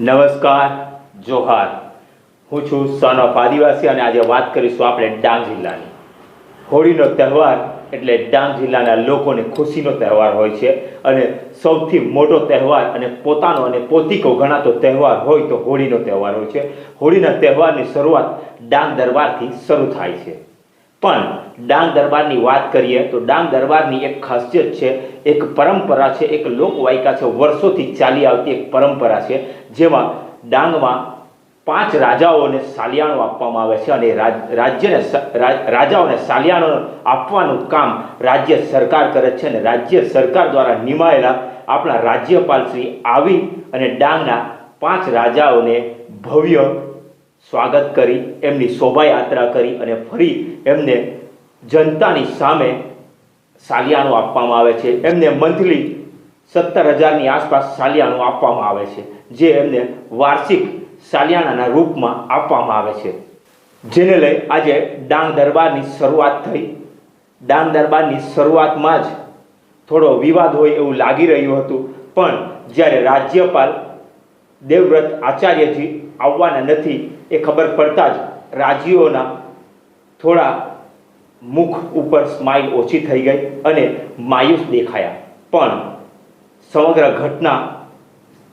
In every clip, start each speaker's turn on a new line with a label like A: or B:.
A: નમસ્કાર, જોહાર. હું છું સન ઓફ આદિવાસી અને આજે વાત કરીશું આપણે ડાંગ જિલ્લાની. હોળીનો તહેવાર એટલે ડાંગ જિલ્લાના લોકોને ખુશીનો તહેવાર હોય છે અને સૌથી મોટો તહેવાર અને પોતાનો અને પોતિકો ગણાતો તહેવાર હોય તો હોળીનો તહેવાર હોય છે. હોળીના તહેવારની શરૂઆત ડાંગ દરબારથી શરૂ થાય છે. પણ ડાંગ દરબારની વાત કરીએ તો ડાંગ દરબારની એક ખાસિયત છે, એક પરંપરા છે, એક લોકવાયકા છે, વર્ષોથી ચાલી આવતી એક પરંપરા છે, જેમાં ડાંગમાં પાંચ રાજાઓને સાલિયાણો આપવામાં આવે છે અને રાજ્યને રાજાઓને સાલિયાણો આપવાનું કામ રાજ્ય સરકાર કરે છે અને રાજ્ય સરકાર દ્વારા નિમાયેલા આપણા રાજ્યપાલ શ્રી આવી અને ડાંગના પાંચ રાજાઓને ભવ્ય સ્વાગત કરી, એમની શોભાયાત્રા કરી અને ફરી એમને જનતાની સામે સાલિયાણું આપવામાં આવે છે. એમને મંથલી સત્તર હજારની આસપાસ સાલિયાણું આપવામાં આવે છે, જે એમને વાર્ષિક સાલિયાણાના રૂપમાં આપવામાં આવે છે. જેને લઈ આજે ડાંગ દરબારની શરૂઆત થઈ. ડાંગ દરબારની શરૂઆતમાં જ થોડો વિવાદ હોય એવું લાગી રહ્યું હતું, પણ જ્યારે રાજ્યપાલ દેવવ્રત આચાર્યજી આવવાના નથી એ ખબર પડતા જ રાજીઓના થોડા મુખ ઉપર સ્માઇલ ઓછી થઈ ગઈ અને માયુસ દેખાયા. પણ સમગ્ર ઘટના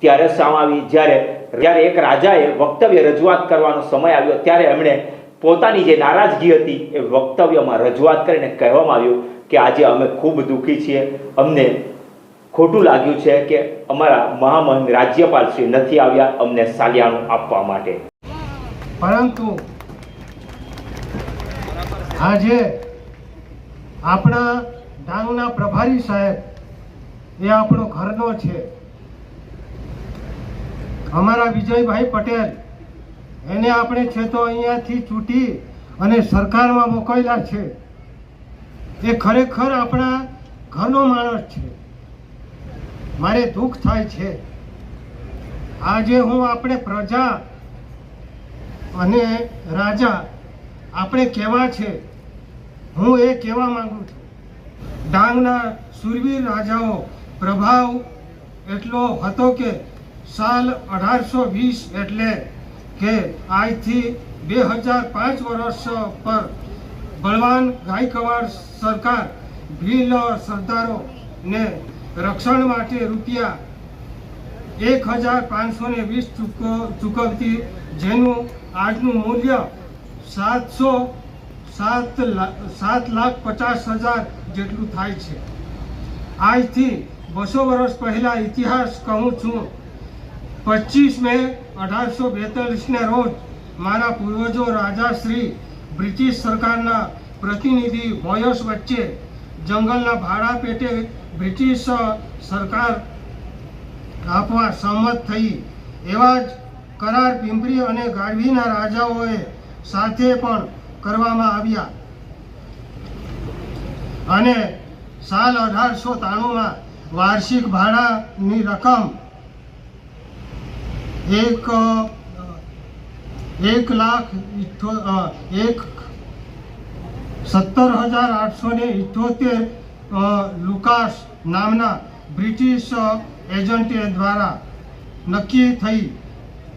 A: ત્યારે આવી. જ્યારે જ્યારે એક રાજાએ વક્તવ્ય રજૂઆત કરવાનો સમય આવ્યો, ત્યારે એમણે પોતાની જે નારાજગી હતી એ વક્તવ્યમાં રજૂઆત કરીને કહેવામાં આવ્યું કે આજે અમે ખૂબ દુઃખી છીએ. અમને ખોટું લાગ્યું છે કે અમારા મહામહિમ રાજ્યપાલ શ્રી નથી આવ્યા અમને સાલિયાણું આપવા માટે.
B: પરંતુ આજે આપણા ડાંગના પ્રભારી સાહેબ એ આપણો ઘરનો છે. અમારા વિજયભાઈ પટેલ એને આપણે છે તો અહીંયાથી ચૂંટી અને સરકારમાં મોકલ્યા છે. એ ખરેખર આપણા ઘરનો માણસ છે. મારે દુઃખ થાય છે. આજે હું આપણે પ્રજા અને રાજા, આપણે કેવા છે? હું એ કહેવા માંગુ છું? ડાંગના સુરવીર રાજાઓ પ્રભાવ એટલો હતો કે સાલ અઢારસો વીસ એટલે કે આજથી બે હજાર પાંચ વર્ષ પર બળવાન ગાયકવાડ સરકાર ભીલ સરદારોને રક્ષણ માટે રૂપિયા એક હજાર પાંચસો ને વીસ ચૂકવતી જેનું આજનું મૂલ્ય સાતસો સાત સાત લાખ પચાસ હજાર જેટલું થાય છે. આજથી બસો વર્ષ પહેલા ઇતિહાસ કહું છું. પચીસ મે અઢારસો બેતાલીસને રોજ મારા પૂર્વજો રાજાશ્રી બ્રિટિશ સરકારના પ્રતિનિધિ વોયસ વચ્ચે જંગલના ભાડા પેટે બ્રિટિશ સરકાર આપવા સહમત થઈ એવા જ કરાર પિંપરી અને ગાઢવીના રાજાઓએ સાથે પણ કરવામાં આવ્યા. અને સાલ અઢારસો ત્રાણુંમાં વાર્ષિક ભાડાની રકમ એક એક લાખ એક સત્તર હજાર આઠસો ને ઇઠોતેર લુકાસ નામના બ્રિટિશ એજન્ટે દ્વારા નક્કી થઈ.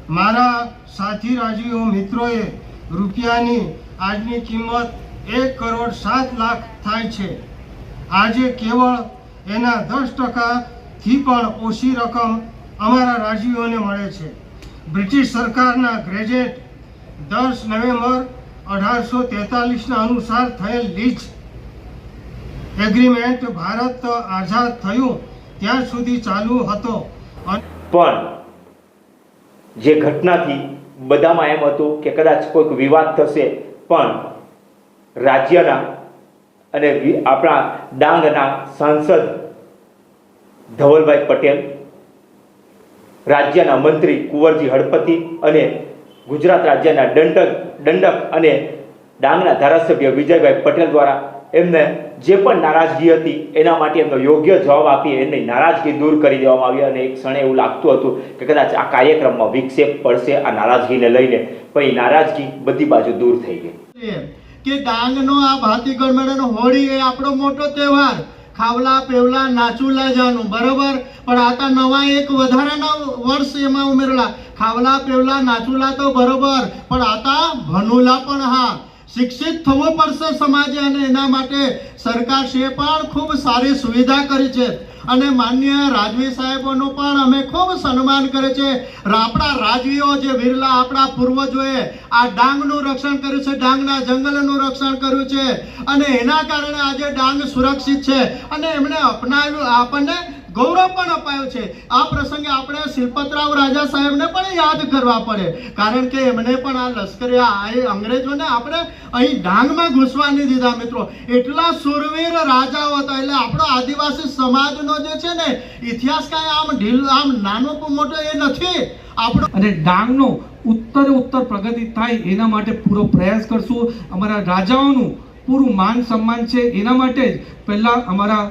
B: મારા સાથી રાજીઓ મિત્રોએ રૂપિયાની આજની કિંમત એક કરોડ સાત લાખ થાય છે. આજે કેવળ એના દસ ટકાથી પણ ઓછી રકમ અમારા રાજીઓને મળે છે. બ્રિટિશ સરકારના ગ્રેજેટ દસ નવેમ્બર અઢારસો તેતાલીસના અનુસાર થયેલ લીજ એગ્રીમેન્ટ ભારત આઝાદ થયું. ત્યાં સુધી ચાલુ હતો.
A: પણ જે ઘટનાથી બધામાં એમ હતું કે કદાચ કોઈક વિવાદ થશે, પણ રાજ્યના અને આપણા ડાંગના સાંસદ ધવલભાઈ પટેલ, રાજ્યના મંત્રી કુંવરજી હળપતિ અને ગુજરાત રાજ્યના દંડક દંડક અને ડાંગના ધારાસભ્ય વિજયભાઈ પટેલ દ્વારા એમને જે પણ નારાજગી હતી, એના માટે એમનો યોગ્ય જવાબ આપી એમની નારાજગી દૂર કરી દેવામાં આવી અને એક ક્ષણે એવું લાગતું હતું કે કદાચ આ કાર્યક્રમમાં વિક્ષેપ પડશે આ નારાજગીને લઈને. એ નારાજગી બધી બાજુ દૂર થઈ ગઈ.
C: કે ડાંગનો આ ભાતીગળ મેળાનો હોળી એ આપણો મોટો તહેવાર. ખાવલા, પેવલા, નાચુલા, જાનું. બરોબર? પણ આતા નવા એક વધારાના વર્ષ એમાં ઉમેરેલા. ખાવલા, પેવલા, નાચુલા તો બરોબર. પણ આતા ભનુલા પણ હા. શિક્ષિત થવું પડશે સમાજે અને એના માટે સરકારશ્રીએ પણ ખૂબ સારી સુવિધા કરી છે. અને માન્ય રાજવી સાહેબોનું પણ અમે ખૂબ સન્માન કરે છે. આપણા રાજવીઓ જે વિરલા આપણા પૂર્વજોએ આ ડાંગનું રક્ષણ કર્યું છે, ડાંગના જંગલનું રક્ષણ કર્યું છે. અને એના કારણે આજે ડાંગ સુરક્ષિત છે. અને એમણે અપનાવ્યું, આપણને ગૌરવ પણ અપાયો છે. આ પ્રસંગે આપણે શિલ્પતરાવ રાજા સાહેબને પણ યાદ કરવા પડે. કારણ કે એમણે પણ આ લશ્કરી આ અંગ્રેજોને આપણે અહીં ડાંગમાં ઘૂસવા નહીં દીધા મિત્રો. એટલા સુરવીર રાજાઓ હતા. એટલે આપણો આદિવાસી સમાજનો જે છે ને, ઇતિહાસ કાંઈ આમ ઢીલ, આમ નાનો મોટો એ નથી. આપણો
D: અને ડાંગનો ઉત્તરે ઉત્તર પ્રગતિ થાય એના માટે પૂરો પ્રયાસ કરશું. અમારા રાજાઓનું પૂરું માન સન્માન છે એના માટે જ પહેલાં અમારા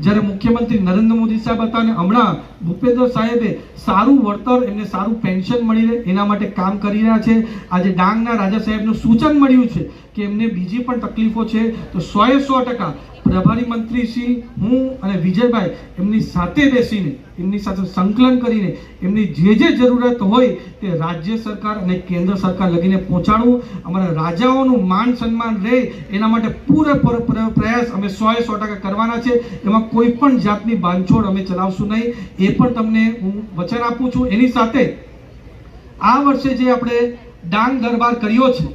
D: જ્યારે મુખ્યમંત્રી નરેન્દ્ર મોદી સાહેબ હતા અને હમણાં ભૂપેન્દ્ર સાહેબે સારું વળતર એમને સારું પેન્શન મળી રહે એના માટે કામ કરી રહ્યા છે. આજે ડાંગના રાજા સાહેબનું સૂચન મળ્યું છે કે એમને બીજી પણ તકલીફો છે. તો સોએ સો ટકા પ્રભારી મંત્રી શ્રી હું અને વિજયભાઈ એમની સાથે બેસીને, એમની સાથે સંકલન કરીને, એમની જે જે જરૂરિયાત હોય તે રાજ્ય સરકાર અને કેન્દ્ર સરકાર લગીને પહોંચાડવું, અમારા રાજાઓનું માન સન્માન રહે, એના માટે પૂરેપૂરો પ્રયાસ અમે સોએ સો ટકા કરવાના છે. એમાં કોઈ પણ જાતની બાંધછોડ અમે ચલાવશું નહીં. એ પણ તમને હું વચન આપું છું. એની સાથે આ વર્ષે જે આપણે ડાંગ દરબાર કર્યો છે,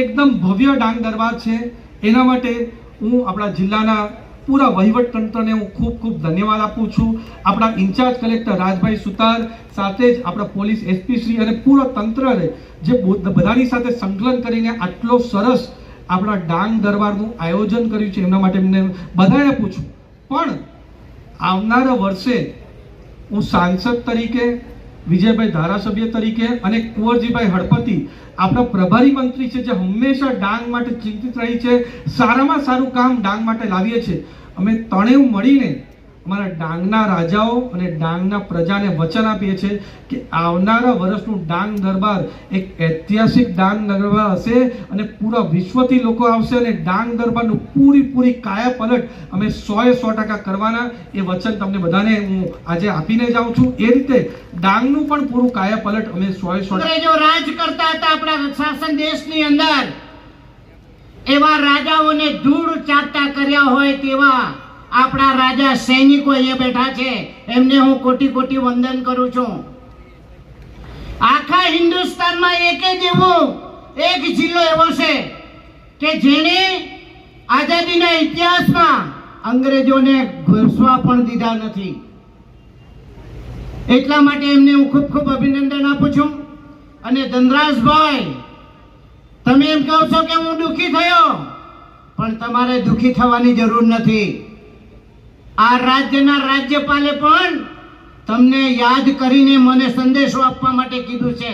D: એકદમ ભવ્ય ડાંગ દરબાર છે. એના માટે હું આપણા જિલ્લાના પૂરા વહીવટ તંત્રને હું ખૂબ ખૂબ ધન્યવાદ આપું છું. આપણા ઇન્ચાર્જ કલેક્ટર રાજભાઈ સુતાર સાથે જ આપણા પોલીસ એસપી અને પૂરા તંત્રને જે બધાની સાથે સંકલન કરીને આટલો સરસ આપણા ડાંગ દરબારનું આયોજન કર્યું છે, એમના માટે એમને બધાએ આપું છું પણ આવનારા વર્ષે હું સાંસદ તરીકે વિજયભાઈ ધારાસભ્ય તરીકે અને કુંવરજીભાઈ હળપતિ આપણા પ્રભારી મંત્રી છે, જે હંમેશા ડાંગ માટે ચિંતિત રહી છે, સારામાં સારું કામ ડાંગ માટે લાવીએ છીએ. અમે ત્રણેય મળીને અમારા ડાંગના રાજાઓ અને ડાંગના પ્રજાને વચન આપીએ છીએ કે આવનારા વર્ષનું ડાંગ દરબાર એક ઐતિહાસિક ડાંગ દરબાર હશે અને પૂરા વિશ્વથી લોકો આવશે અને ડાંગ દરબારનું પૂરી કાયા પલટ અમે સોએ સો ટકા કરવાના એ વચન તમને બધાને હું આજે આપીને જાઉં છું. એ રીતે ડાંગનું પણ પૂરું કાયા પલટ અમે સોએ સો
E: અંગ્રેજો રાજ કરતા હતા આપણા શાસન દેશની અંદર, એવા રાજાઓને ધૂળ ચાટતા કર્યા હોય તેવા આપણા રાજા સૈનિકો અહીંયા બેઠા છે. એમને હું કોટી કોટી વંદન કરું છું. આખા હિન્દુસ્તાનમાં એકે જ એવો, એક જિલ્લો એવો છે કે જેણે આઝાદીના ઇતિહાસમાં અંગ્રેજોને ઘૂસવા પણ દીધા નથી. એટલા માટે એમને હું ખૂબ ખૂબ અભિનંદન આપું છું. અને ધનરાજભાઈ, તમે એમ કહો છો કે હું દુઃખી થયો? પણ તમારે દુઃખી થવાની જરૂર નથી. આ રાજ્યના રાજ્યપાલે પણ તમને યાદ કરીને મને સંદેશો આપવા માટે કીધું છે.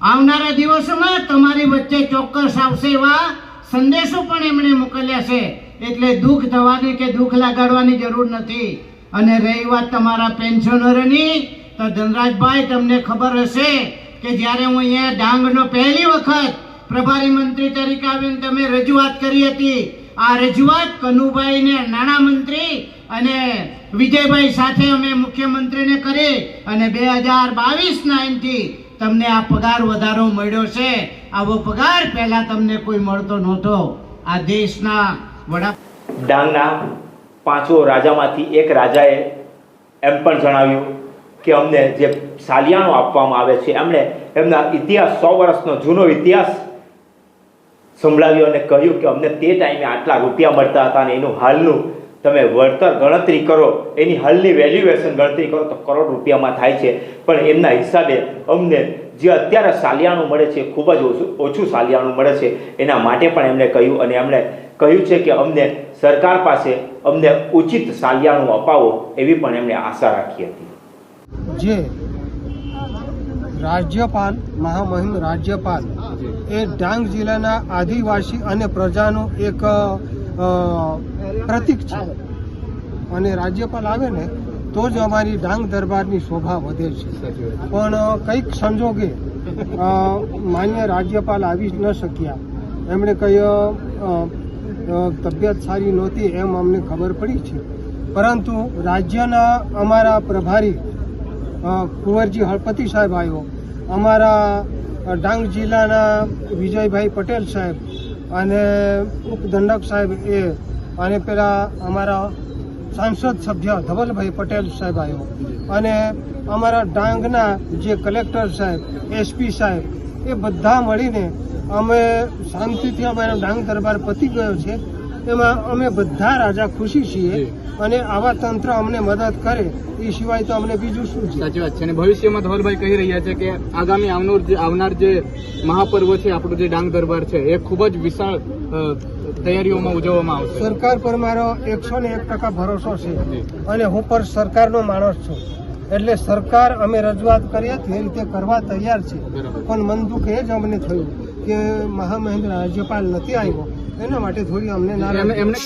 E: આવનારા દિવસોમાં તમારી વચ્ચે ચોક્કસ આવશે એવા સંદેશો પણ એમણે મોકલ્યા છે. એટલે દુઃખ થવાની કે દુઃખ લગાડવાની જરૂર નથી. અને રહી વાત તમારા પેન્શનરોની, તો ધનરાજભાઈ, તમને ખબર હશે કે જ્યારે હું અહીંયા ડાંગનો પહેલી વખત પ્રભારી મંત્રી તરીકે આવીને તમે રજૂઆત કરી હતી, આ રજૂઆત કનુભાઈને નાણામંત્રી અને વિજયભાઈ સાથે અમે મુખ્યમંત્રીને કરી અને બે હજાર બાવીસના એમથી તમને આ પગાર વધારો મળ્યો છે. આવો પગાર પહેલા તમને કોઈ મળતો નહોતો. આ દેશના વડા
A: ડાંગના પાંચો રાજામાંથી એક રાજાએ એમ પણ જણાવ્યું કે અમને જે સાલિયાણું આપવામાં આવે છે, એમણે એમના ઇતિહાસ, સો વર્ષનો જૂનો ઇતિહાસ સંભળાવ્યો અને કહ્યું કે અમને તે ટાઈમે આટલા રૂપિયા મળતા હતા અને એનું હાલનું તમે વળતર ગણતરી કરો એની હાલની વેલ્યુએશન ગણતરી કરો તો કરોડ રૂપિયામાં થાય છે. પણ એમના હિસાબે અમને જે અત્યારે સાલિયાણું મળે છે ખૂબ જ ઓછું ઓછું સાલિયાણું મળે છે એના માટે પણ એમણે કહ્યું અને એમણે કહ્યું છે કે અમને સરકાર પાસે અમને ઉચિત સાલિયાણું અપાવો એવી પણ એમણે આશા રાખી હતી.
B: જે રાજ્યપાલ મહામહિમ રાજ્યપાલ એ ડાંગ જિલ્લાના આદિવાસી અને પ્રજાનું એક પ્રતીક છે. અને રાજ્યપાલ આવે ને તો જ અમારી ડાંગ દરબારની શોભા વધે છે. પણ કંઈક સંજોગે માન્ય રાજ્યપાલ આવી જ ન શક્યા. એમણે કઈ તબિયત સારી નહોતી એમ અમને ખબર પડી છે. પરંતુ રાજ્યના અમારા પ્રભારી કુંવરજી હળપતિ સાહેબ આવ્યો. અમારા ડાંગ જિલ્લાના વિજયભાઈ પટેલ સાહેબ અને ઉપદંડક સાહેબ એ અને પેલા અમારા સાંસદ સભ્ય ધવલભાઈ પટેલ સાહેબ આવ્યો. અને અમારા ડાંગના જે કલેક્ટર સાહેબ, એસપી સાહેબ, એ બધા મળીને અમે શાંતિથી અમારો ડાંગ દરબાર પતી ગયો છે. એમાં અમે બધા રાજા ખુશી છીએ અને આવા તંત્ર અમને મદદ કરે એ સિવાય તો અમને બીજું શું છે?
F: સાચી વાત છે. અને ભવિષ્યમાં ધવલભાઈ કહી રહ્યા છે કે આગામી આવનાર જે આવનાર જે મહાપર્વ છે આપણું જે ડાંગ દરબાર છે એ ખૂબ જ વિશાળ તૈયારીઓમાં ઉજવવામાં આવશે.
B: સરકાર પર મારો એકસો ને એક ટકા ભરોસો છે અને હું પર સરકારનો માણસ છું. એટલે સરકાર અમે રજૂઆત કરીએ તે રીતે કરવા તૈયાર છે. પણ મન દુઃખ એ જ અમને થયું. કે મહામહેન્દ્ર રાજ્યપાલ નથી આવ્યો એના માટે થોડી અમને ના
F: એમને